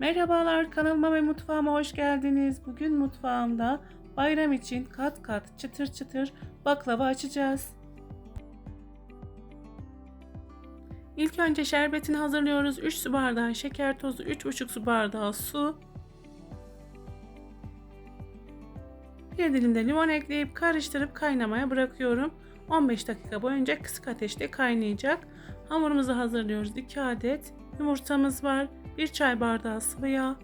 Merhabalar kanalıma ve mutfağıma hoş geldiniz. Bugün mutfağımda bayram için kat kat çıtır çıtır baklava açacağız. İlk önce şerbetini hazırlıyoruz. 3 su bardağı şeker tozu, 3,5 su bardağı su. Bir dilim de limon ekleyip karıştırıp kaynamaya bırakıyorum. 15 dakika boyunca kısık ateşte kaynayacak. Hamurumuzu hazırlıyoruz. 2 adet yumurtamız var. 1 çay bardağı sıvı yağ,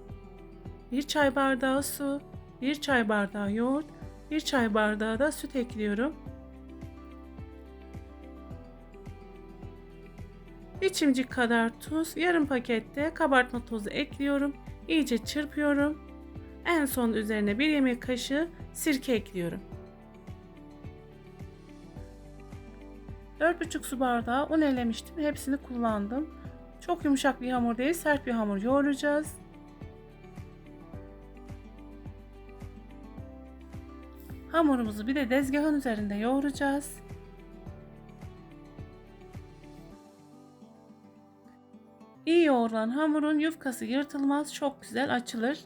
1 çay bardağı su, 1 çay bardağı yoğurt, 1 çay bardağı da süt ekliyorum. Bir çimcik kadar tuz, yarım pakette kabartma tozu ekliyorum. İyice çırpıyorum. En son üzerine bir yemek kaşığı sirke ekliyorum. 4,5 su bardağı un elemiştim. Hepsini kullandım. Çok yumuşak bir hamur değil, sert bir hamur yoğuracağız. Hamurumuzu bir de dezgahın üzerinde yoğuracağız. İyi yoğrulan hamurun yufkası yırtılmaz, çok güzel açılır.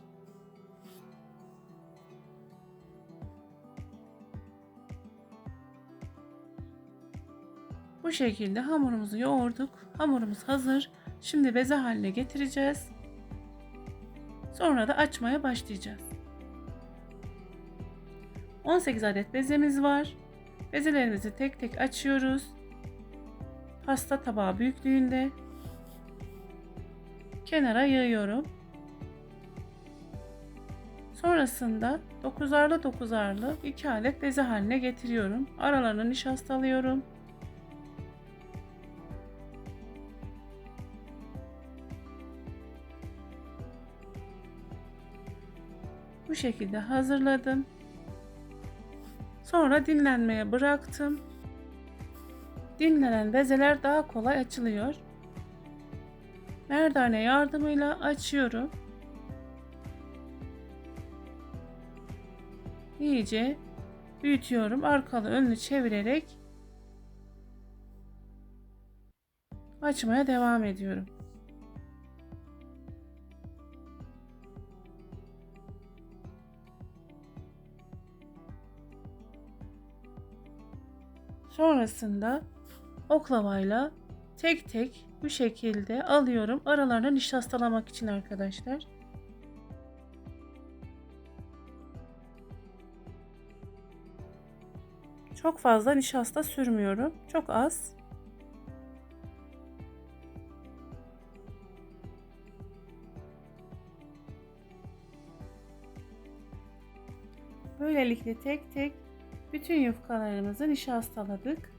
Bu şekilde hamurumuzu yoğurduk. Hamurumuz hazır. Şimdi beze haline getireceğiz. Sonra da açmaya başlayacağız. 18 adet bezemiz var. Bezelerimizi tek tek açıyoruz. Pasta tabağı büyüklüğünde. Kenara yığıyorum. Sonrasında 9'arlı 9'arlı 2 adet beze haline getiriyorum. Aralarını nişastalıyorum. Şekilde hazırladım. Sonra dinlenmeye bıraktım. Dinlenen bezeler daha kolay açılıyor. Merdane yardımıyla açıyorum. İyice büyütüyorum. Arkalı önlü çevirerek açmaya devam ediyorum. Sonrasında oklavayla tek tek bu şekilde alıyorum. Aralarını nişastalamak için arkadaşlar. Çok fazla nişasta sürmüyorum. Çok az. Böylelikle tek tek bütün yufkalarımızı nişastaladık.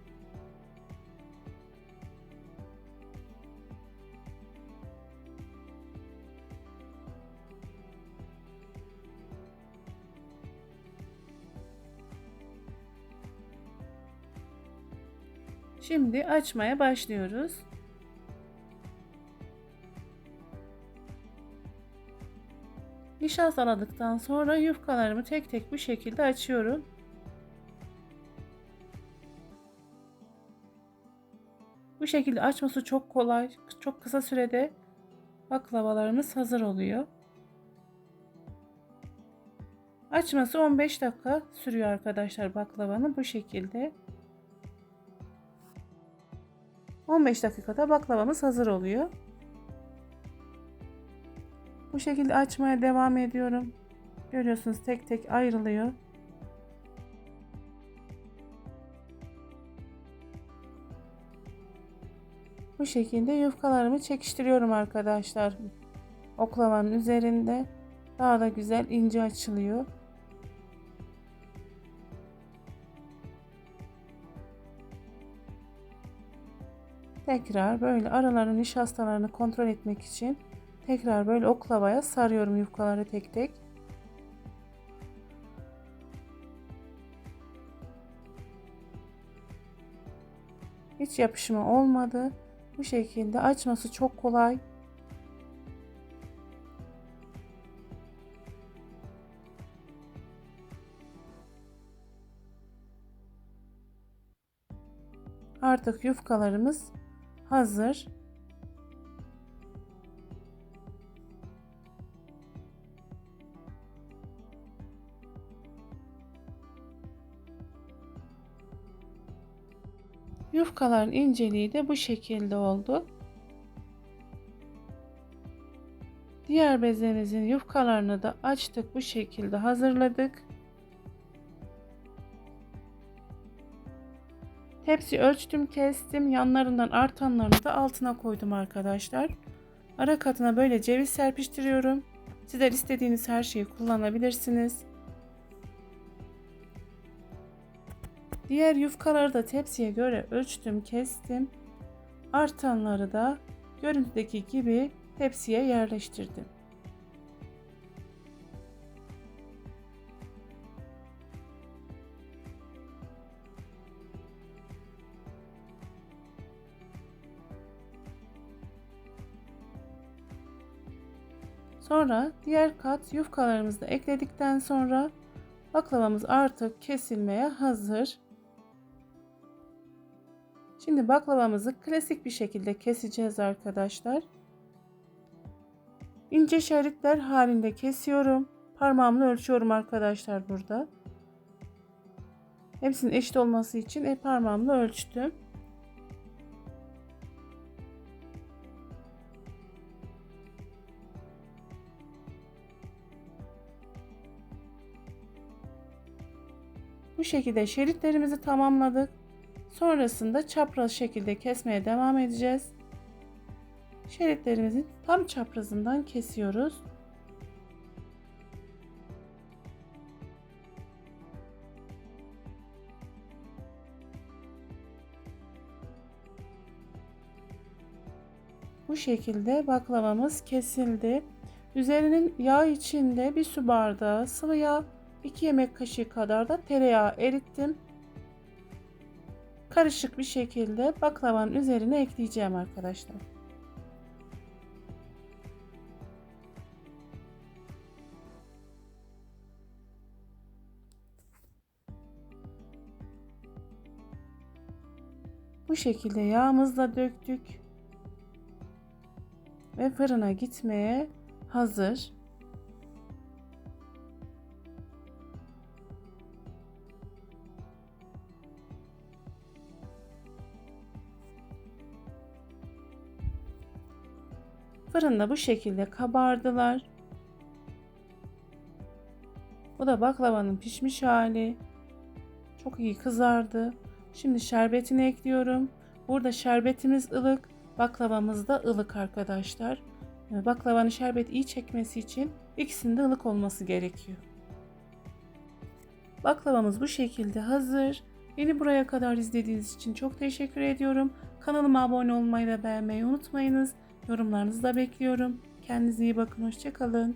Şimdi açmaya başlıyoruz. Nişastaladıktan sonra yufkalarımı tek tek bu şekilde açıyorum. Bu şekilde açması çok kolay. Çok kısa sürede baklavalarımız hazır oluyor. Açması 15 dakika sürüyor arkadaşlar baklavanın bu şekilde. 15 dakikada baklavamız hazır oluyor. Bu şekilde açmaya devam ediyorum. Görüyorsunuz tek tek ayrılıyor. Bu şekilde yufkalarımı çekiştiriyorum arkadaşlar. Oklavanın üzerinde daha da güzel ince açılıyor. Tekrar böyle araların nişastalarını kontrol etmek için tekrar böyle oklavaya sarıyorum yufkaları tek tek. Hiç yapışma olmadı. Bu şekilde açması çok kolay. Artık yufkalarımız hazır. Yufkaların inceliği de bu şekilde oldu. Diğer bezemizin yufkalarını da açtık bu şekilde hazırladık. Tepsi ölçtüm kestim yanlarından artanlarını da altına koydum arkadaşlar. Ara katına böyle ceviz serpiştiriyorum. Sizler istediğiniz her şeyi kullanabilirsiniz. Diğer yufkaları da tepsiye göre ölçtüm kestim. Artanları da görüntüdeki gibi tepsiye yerleştirdim. Sonra diğer kat yufkalarımızı da ekledikten sonra baklavamız artık kesilmeye hazır. Şimdi baklavamızı klasik bir şekilde keseceğiz arkadaşlar. İnce şeritler halinde kesiyorum. Parmağımla ölçüyorum arkadaşlar burada. Hepsinin eşit olması için e, parmağımla ölçtüm. Bu şekilde şeritlerimizi tamamladık. Sonrasında çapraz şekilde kesmeye devam edeceğiz. Şeritlerimizin tam çaprazından kesiyoruz. Bu şekilde baklavamız kesildi. Üzerinin yağ içinde bir su bardağı sıvı yağ 2 yemek kaşığı kadar da tereyağı erittim. Karışık bir şekilde baklavanın üzerine ekleyeceğim arkadaşlar. Bu şekilde yağımızla döktük ve fırına gitmeye hazır. Fırında bu şekilde kabardılar. Bu da baklavanın pişmiş hali. Çok iyi kızardı. Şimdi şerbetini ekliyorum. Burada şerbetimiz ılık, baklavamız da ılık arkadaşlar. Baklavanın şerbet iyi çekmesi için ikisinin de ılık olması gerekiyor. Baklavamız bu şekilde hazır. Beni buraya kadar izlediğiniz için çok teşekkür ediyorum. Kanalıma abone olmayı ve beğenmeyi unutmayınız. Yorumlarınızı da bekliyorum. Kendinize iyi bakın. Hoşçakalın.